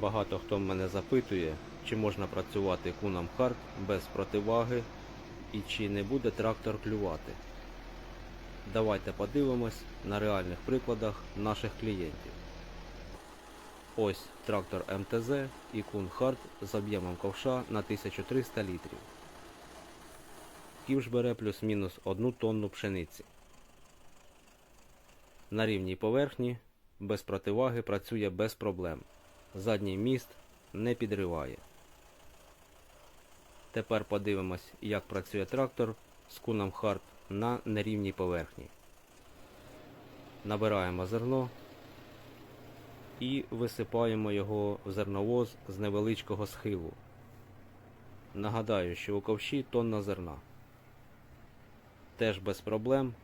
Багато хто мене запитує, чи можна працювати куном хард без противаги і чи не буде трактор клювати. Давайте подивимось на реальних прикладах наших клієнтів. Ось трактор МТЗ і кун хард з об'ємом ковша на 1300 літрів. Ківш бере плюс-мінус 1 тонну пшениці. На рівній поверхні без противаги працює без проблем. Задній міст не підриває. Тепер подивимось, як працює трактор з куном хард на нерівній поверхні. Набираємо зерно і висипаємо його в зерновоз з невеличкого схилу. Нагадаю, що у ковші тонна зерна. Теж без проблем,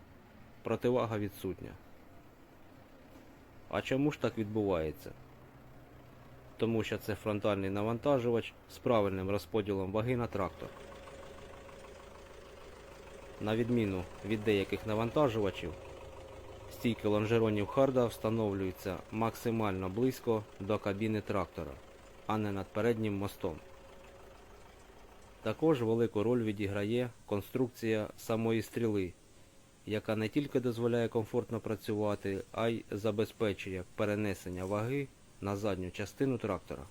противага відсутня. А чому ж так відбувається? Тому що це фронтальний навантажувач з правильним розподілом ваги на трактор. На відміну від деяких навантажувачів, стійки лонжеронів харда встановлюються максимально близько до кабіни трактора, а не над переднім мостом. Також велику роль відіграє конструкція самої стріли, яка не тільки дозволяє комфортно працювати, а й забезпечує перенесення ваги на задню частину трактора.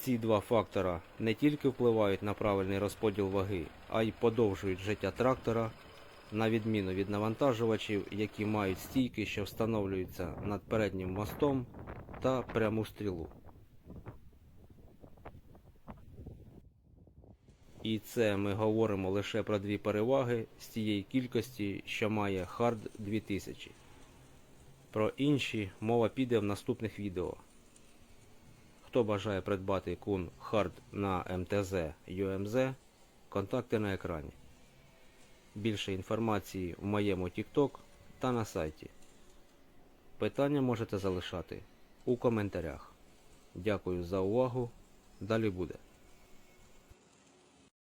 Ці два фактора не тільки впливають на правильний розподіл ваги, а й подовжують життя трактора, на відміну від навантажувачів, які мають стійки, що встановлюються над переднім мостом та пряму стрілу. І це ми говоримо лише про дві переваги з тієї кількості, що має Hard 2000. Про інші мова піде в наступних відео. Хто бажає придбати кун Hard на МТЗ UMZ, контакти на екрані. Більше інформації в моєму TikTok та на сайті. Питання можете залишати у коментарях. Дякую за увагу. Далі буде.